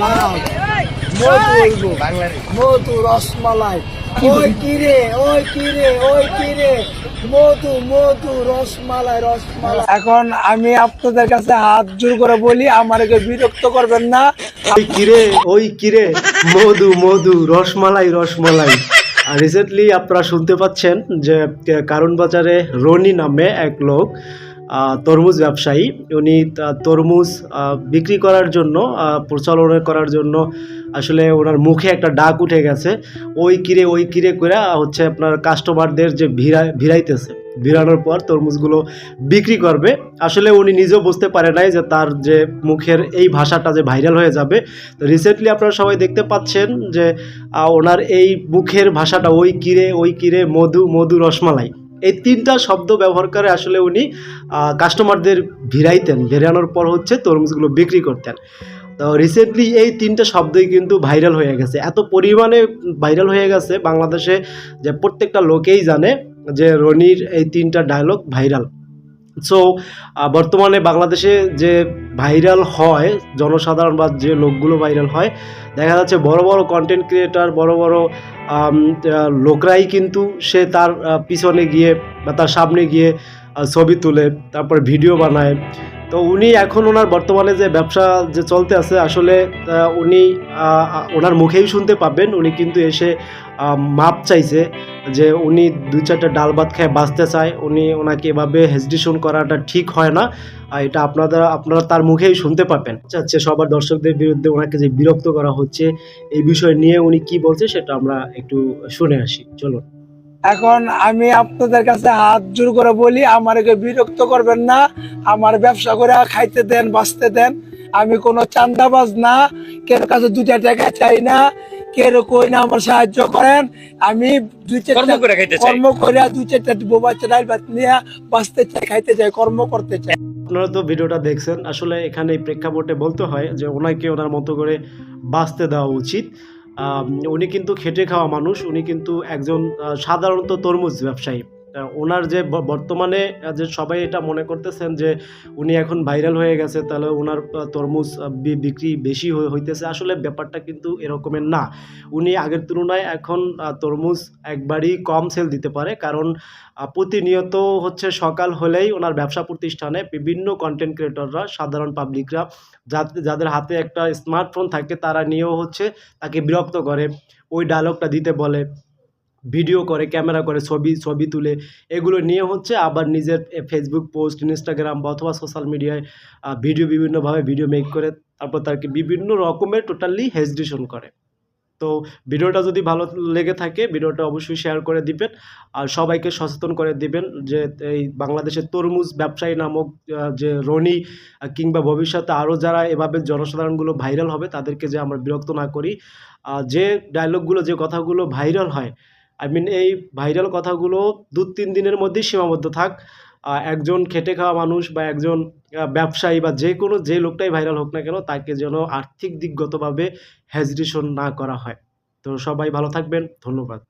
লাল মধু মধু রসমালাই। ওই কিরে ওই কিরে ওই কিরে মধু মধু রসমালাই রসমালাই। এখন আমি আপনাদের কাছে হাত জোর করে বলি আমাকে বিরক্ত করবেন না। ওই কিরে ওই কিরে মধু মধু রসমালাই রসমালাই। রিসেন্টলি আপনারা শুনতে পাচ্ছেন যে কারণ বাজারে রনি নামে এক লোক তরমুজ ব্যবসায়ী। উনি তরমুজ বিক্রি করার জন্য প্রচলন করার জন্য আসলে ওনার মুখে একটা ডাক উঠে গেছে। ওই কিরে ওই কিরে করে হচ্ছে আপনার কাস্টমারদের যে ভিড়া, ভিড়াইতেছে। ভিড়ানোর পর তরমুজগুলো বিক্রি করবে। আসলে উনি নিজেও বুঝতে পারে নাই যে তার যে মুখের এই ভাষাটা যে ভাইরাল হয়ে যাবে। তো রিসেন্টলি আপনারা সবাই দেখতে পাচ্ছেন যে ওনার এই মুখের ভাষাটা, ওই কিরে ওই কিরে মধু মধু রসমালাই। এই তিনটা শব্দ ব্যবহার করে আসলে উনি কাস্টমারদের ভিড়াইতেন, ভিড়ানোর পর হচ্ছে তরমুজগুলো বিক্রি করতেন। তো রিসেন্টলি এই তিনটা শব্দই কিন্তু ভাইরাল হয়ে গেছে। এত পরিমাণে ভাইরাল হয়ে গেছে বাংলাদেশে যে প্রত্যেকটা লোকেই জানে যে রনির এই তিনটা ডায়লগ ভাইরাল সো বর্তমানে বাংলাদেশে যে ভাইরাল হয়, জনসাধারণ বা যে লোকগুলো ভাইরাল হয়, দেখা যাচ্ছে বড় বড় কন্টেন্ট ক্রিয়েটার বড় বড় লোকরাই কিন্তু সে তার পিছনে গিয়ে বা তার সামনে গিয়ে ছবি তুলে, তারপর ভিডিও বানায় তো উনি এখন ওনার বর্তমানে যে ব্যবসা যে চলতে আছে, আসলে উনি ওনার মুখেই শুনতে পাবেন। উনি কিন্তু এসে মাপ চাইছে যে উনি দুই চারটা ডাল ভাত খেয়ে বাঁচতে চায়। উনি ওনাকে এভাবে হেজিটেশন করাটা ঠিক হয় না। আর এটা আপনারা আপনারা তার মুখেই শুনতে পাবেন। চাচ্ছে সবার দর্শকদের বিরুদ্ধে ওনাকে যে বিরক্ত করা হচ্ছে, এই বিষয় নিয়ে উনি কি বলছে সেটা আমরা একটু শুনে আসি। চলুন। এখন আমি আপনাদের কাছে হাত জোর করে বলি আমাকে বিরক্ত করবেন না আমার ব্যবসা করে খাইতে দেন বাঁচতে দেন। আমি কোনো চান্দাবাজ না কেউ কাছে দুটা টাকা চাই না কেউ কই না আমার সাহায্য করেন। আমি দুই চারটা কর্ম করে খাইতে চাই। কর্ম করে দুই চারটা বোবা চাল ভাত নিয়ে বাঁচতে চাই খাইতে চাই কর্ম করতে চাই। আপনারা তো ভিডিওটা দেখছেন আসলে এখানে প্রেক্ষাপটে বলতে হয় যে ওনাকে ওনার মতো করে বাঁচতে দেওয়া উচিত। উনি কিন্তু খেটে খাওয়া মানুষ উনি কিন্তু একজন সাধারণত তরমুজ ব্যবসায়ী। ওনার যে বর্তমানে যে সবাই এটা মনে করতেছেন যে উনি এখন ভাইরাল হয়ে গেছে, তাহলে ওনার তরমুজ বিক্রি বেশি হইতেছে। আসলে ব্যাপারটা কিন্তু এরকমের না। উনি আগের তুলনায় এখন তরমুজ একবারই কম সেল দিতে পারে। কারণ প্রতিনিয়ত হচ্ছে সকাল হলেই ওনার ব্যবসা প্রতিষ্ঠানে বিভিন্ন কন্টেন্ট ক্রিয়েটররা সাধারণ পাবলিকরা যাদের হাতে একটা স্মার্টফোন থাকে, তারা নিয়েও হচ্ছে তাকে বিরক্ত করে। ওই ডায়লগটা দিতে বলে। ভিডিও করে, ক্যামেরা করে, ছবি ছবি তুলে। এগুলো নিয়ে হচ্ছে আবার নিজের ফেসবুক পোস্ট ইনস্টাগ্রাম বা অথবা সোশ্যাল মিডিয়ায় ভিডিও বিভিন্নভাবে ভিডিও মেক করে, তারপর তাকে বিভিন্ন রকমের টোটালি হেজিটেশন করে। তো ভিডিওটা যদি ভালো লেগে থাকে, ভিডিওটা অবশ্যই শেয়ার করে দিবেন। আর সবাইকে সচেতন করে দিবেন যে এই বাংলাদেশের তরমুজ ব্যবসায়ী নামক যে রনি কিংবা ভবিষ্যতে আরও যারা এভাবে জনসাধারণগুলো ভাইরাল হবে, তাদেরকে যে আমরা বিরক্ত না করি যে ডায়লগগুলো যে কথাগুলো ভাইরাল হয় আই মিন এই ভাইরাল কথাগুলো দু তিন দিনের মধ্যেই সীমাবদ্ধ থাক। একজন খেটে খাওয়া মানুষ বা একজন ব্যবসায়ী বা যে কোনো, যে লোকটাই ভাইরাল হোক না কেন, তাকে যেন আর্থিক দিকগতভাবে হেজিটেশন না করা হয়। তো সবাই ভালো থাকবেন। ধন্যবাদ।